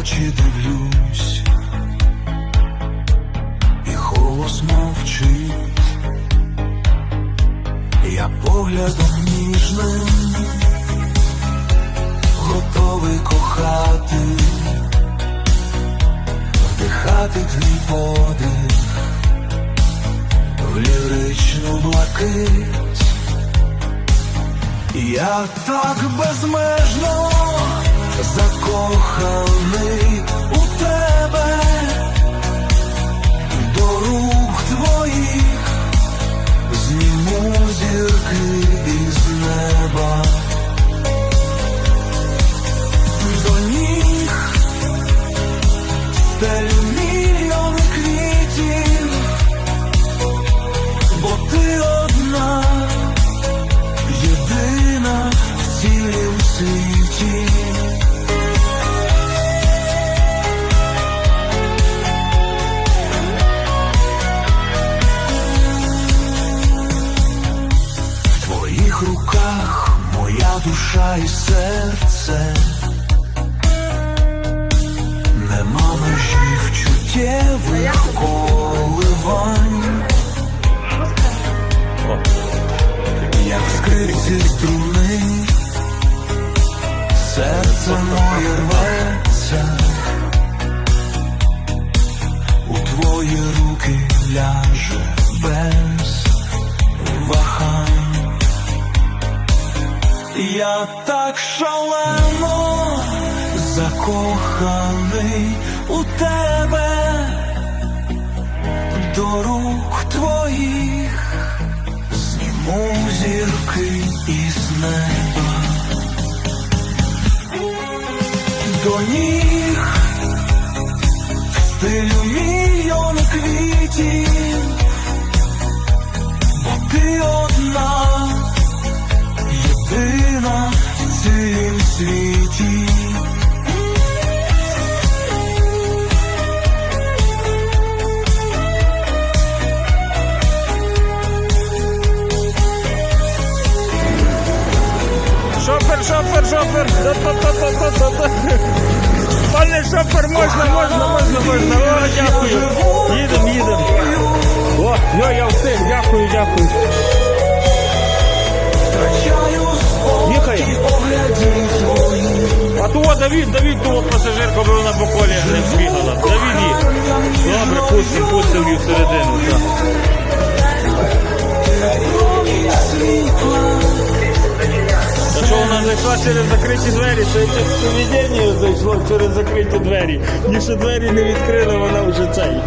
очі дивлюсь, і голос мовчить, я поглядом ніжним готовий кохати, вдихати твій подих в ліричну блакить. Я так безмежно закоханий у тебе, душа і серце. Нема межів чуттєвих коливань. Як в скрипці струни, серце моє рветься, у твої руки ляже без Так шалено закоханий у тебе, до рук твоїх зніму зірки із неба. До ніг стилю мільйон квітів, світі. Шофер, шофер, шофер. Пане шофер, можна, можна, можна, можна. О, дякую. Їдемо, їдемо. О, йо, я встиг, дякую, дякую. Їхаємо. То Давід, Давід, того пасажирка би вона по колі не збігала. Давід їх. Добре, пустимо, пустимо її всередину. Та що вона зайшла через закриті двері, це як поведіння зайшло через закриті двері. Ніше двері не відкрили, вона вже цей.